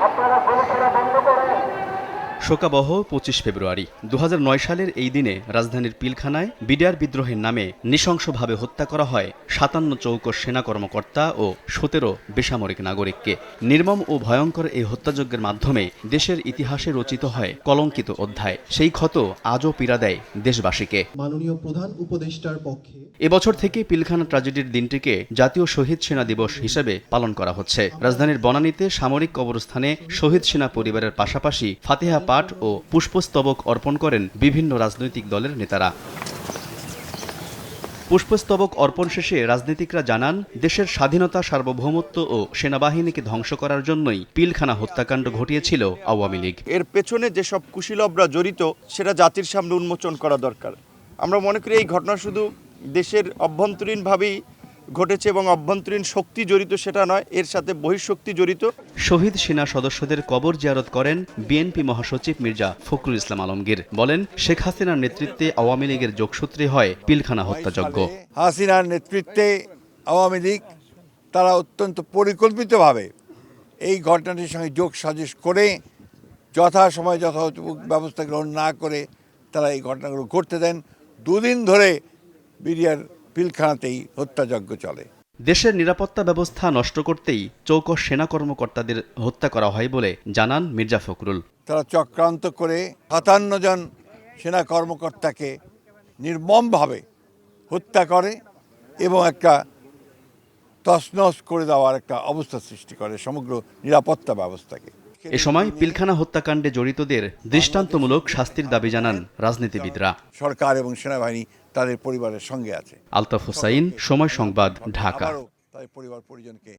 আপনারা গরু খেলা বন্ধ করে শোকাবহ পঁচিশ ফেব্রুয়ারি। দু হাজার নয় সালের এই দিনে রাজধানীর পিলখানায় বিডিআর বিদ্রোহের নামে নৃশংসভাবে হত্যা করা হয় সাতান্ন চৌকস সেনা কর্মকর্তা ও সতেরো বেসামরিক নাগরিককে। নির্মম ও ভয়ঙ্কর এই হত্যাযজ্ঞের মাধ্যমে দেশের ইতিহাসে রচিত হয় কলঙ্কিত অধ্যায়। সেই ক্ষত আজও পীড়া দেয় দেশবাসীকে। মাননীয় প্রধান উপদেষ্টার পক্ষে এবছর থেকে পিলখানা ট্র্যাজেডির দিনটিকে জাতীয় শহীদ সেনা দিবস হিসেবে পালন করা হচ্ছে। রাজধানীর বনানীতে সামরিক কবরস্থানে শহীদ সেনা পরিবারের পাশাপাশি ফাতেহা পাঠ ও পুষ্পস্তবক অর্পণ করেন বিভিন্ন রাজনৈতিক দলের নেতারা। পুষ্পস্তবক অর্পণ শেষে রাজনীতিকরা জানান, দেশের স্বাধীনতা, সার্বভৌমত্ব ও সেনাবাহিনীকে ধ্বংস করার জন্যই পিলখানা হত্যাকাণ্ড ঘটিয়েছিল আওয়ামী লীগ। এর পেছনে যেসব কুশীলবরা জড়িত, সেটা জাতির সামনে উন্মোচন করা দরকার। আমরা মনে করি এই ঘটনা শুধু দেশের অভ্যন্তরীণভাবেই ঘটেছে এবং অভ্যন্তরীণ শক্তি জড়িত সেটা নয় এর সাথে বহিঃশক্তি জড়িত। শহীদ সেনা সদস্যদের কবর জিয়ারত করেন বিএনপি মহাসচিব মির্জা ফখরুল ইসলাম আলমগীর। বলেন শেখ হাসিনার নেতৃত্বে আওয়ামী লীগের যোগসূত্রে হয় পিলখানা হত্যাযজ্ঞ। হাসিনার নেতৃত্বে আওয়ামী লীগ তারা অত্যন্ত পরিকল্পিতভাবে এই ঘটনাটির সঙ্গে যোগ সাজেশ করে যথাসময় যথাযথ ব্যবস্থা গ্রহণ না করে তারা এই ঘটনাগুলো ঘটতে দেন। দুদিন ধরে বিডিআর পিলখানাতেই হত্যাযজ্ঞ চলে। দেশের নিরাপত্তা ব্যবস্থা নষ্ট করতেই চৌকস সেনা কর্মকর্তাদের হত্যা করা হয় বলে জানান মির্জা ফখরুল। তারা চক্রান্ত করে সাতান্ন জন সেনা কর্মকর্তাকে নির্মমভাবে হত্যা করে এবং একটা তছনছ করে দেওয়ার একটা অবস্থা সৃষ্টি করে সমগ্র নিরাপত্তা ব্যবস্থাকে। এ সময় পিলখানা হত্যাকাণ্ডে জড়িতদের দৃষ্টান্তমূলক শাস্তির দাবি জানান রাজনীতিবিদরা। সরকার এবং সেনাবাহিনী তাদের পরিবারের সঙ্গে আছে। আলতাফ হোসাইন সময় সংবাদ ঢাকা। পরিবার পরিজনকে